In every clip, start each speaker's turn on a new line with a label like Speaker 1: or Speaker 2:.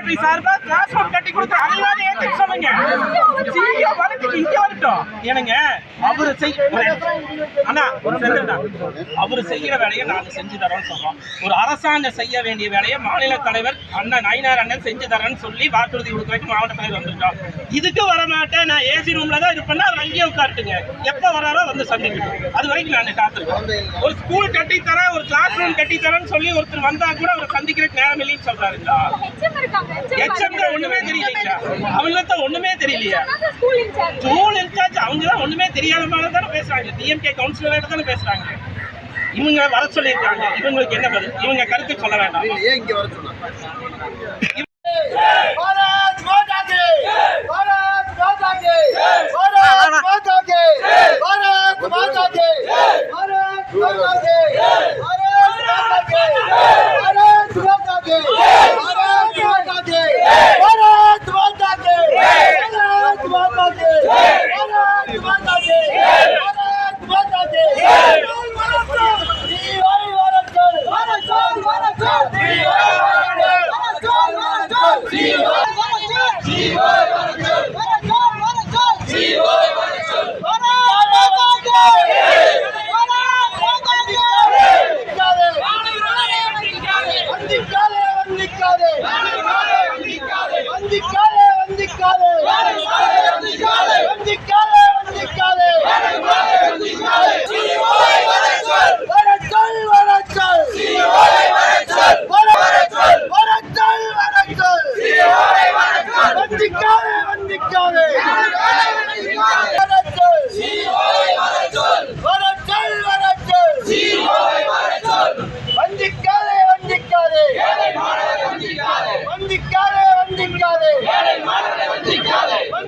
Speaker 1: BJP சார்பா class room கட்டி கொடுத்து அதையாவது ஏத்துக்க சொல்லுங்க சிஇஓ வரட்டுக்கு இங்க வரட்டும். ஏனுங்க அவரு செய்ய அண்ணா அவரு செய்யற வேலையை நாங்க செஞ்சு தரோம்னு சொல்றோம். ஒரு அரசாங்கம் செய்ய வேண்டிய வேலையை மாநில தலைவர் அண்ணன் நயினார் அண்ணன் செஞ்சு தரேன்னு சொல்லி வாக்குறுதி கொடுக்குறதுக்கு மாவட்ட தலைவர் வந்துட்டோம் இதுக்கு வர மாட்டேன் நான் ஏசி ரூம்ல தான் இருப்பேன்னா அவர் அங்கேயே உட்காருட்டுங்க. எப்ப வராரோ வந்து சந்திக்கணும் அது வரைக்கும் நான் காத்திருக்கேன். ஒரு ஸ்கூல் கட்டி தரேன் ஒரு கிளாஸ் ரூம் கட்டி தரேன்னு சொல்லி ஒருத்தர் வந்தா கூட அவர் சந்திக்கிறதுக்கு நேரம் இல்லைன்னு சொல்றாருங்களா? ஒண்ணுமே தெரியலைங்களா அவங்களுக்கு ஒண்ணுமே தெரியலையா. ஸ்கூல் இன்சார்ஜ் அவங்க தான் ஒண்ணுமே தெரியாத மாதிரி தானே பேசுறாங்க. டிஎம்கே கவுன்சிலர் தானே பேசுறாங்க. இவங்க வர சொல்லியிருக்காங்க. இவங்களுக்கு என்ன பதில்? இவங்க கருத்து சொல்ல வேண்டாம்.
Speaker 2: ஏன் இங்க வர சொன்னாங்க?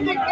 Speaker 3: Thank you.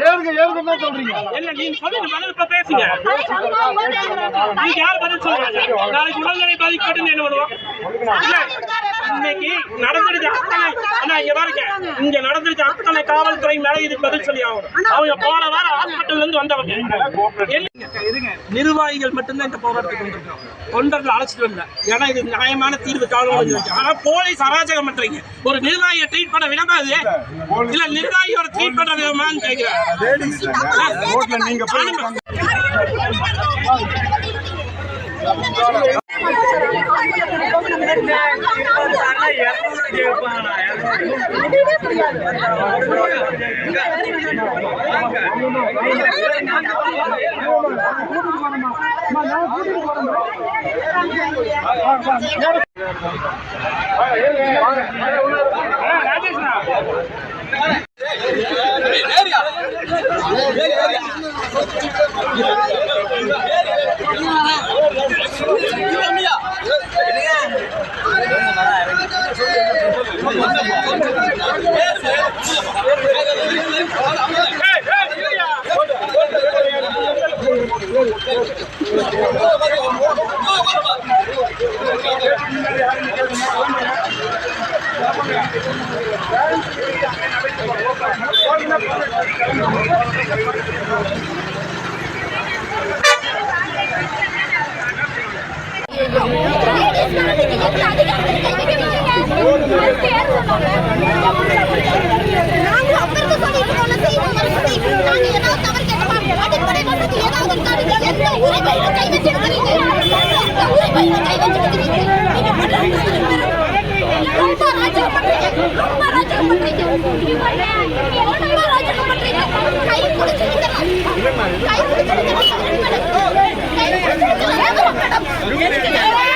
Speaker 3: ஏறுங்க ஏறுங்க சொல்றீங்க?
Speaker 1: என்ன நீங்க சொல்லுங்க பதில் இப்ப பேசுங்க. நீங்க யார் பதில் சொல்றாங்க நாளைக்கு உடல்நிலை பாதிக்கப்பட்டு என்ன பண்ணுவோம்? இல்ல, இன்னைக்கு அத்தனை அண்ணா இங்க பாருங்க இங்க அத்தனை காவல்துறை மேல இதுக்கு பதில் சொல்லி ஆகணும் அவங்க போன வாரம் ஹாஸ்பிட்டல்ல இருந்து வந்தவங்க நிர்வாகிகள் மட்டும்தான் இந்த போராட்டத்துக்கு வந்திருக்கோம் தொண்டர்கள் அழைச்சிட்டு வரல ஏன்னா இது நியாயமான தீர்வு காலம் ஆனா போலீஸ் அராஜகம் பண்றீங்க ஒரு நிர்வாகியை ட்ரீட் பண்ண விடமா இது இல்ல நிர்வாகியோட ட்ரீட் பண்ண விடமான்னு
Speaker 4: கூட்டிட்டு போறோம் Oh, கை கை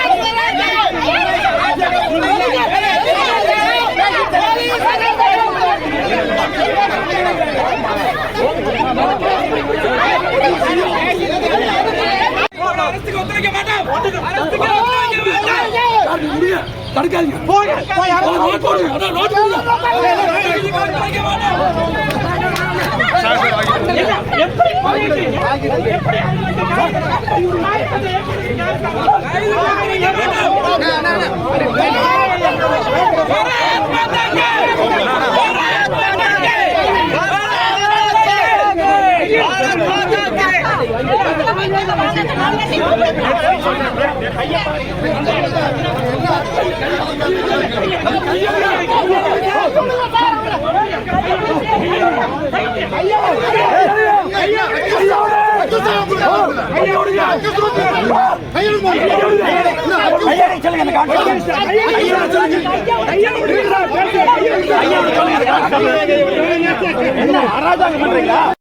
Speaker 5: தடுக்காதீங்க என்ன அராஜகம் பண்றீங்களா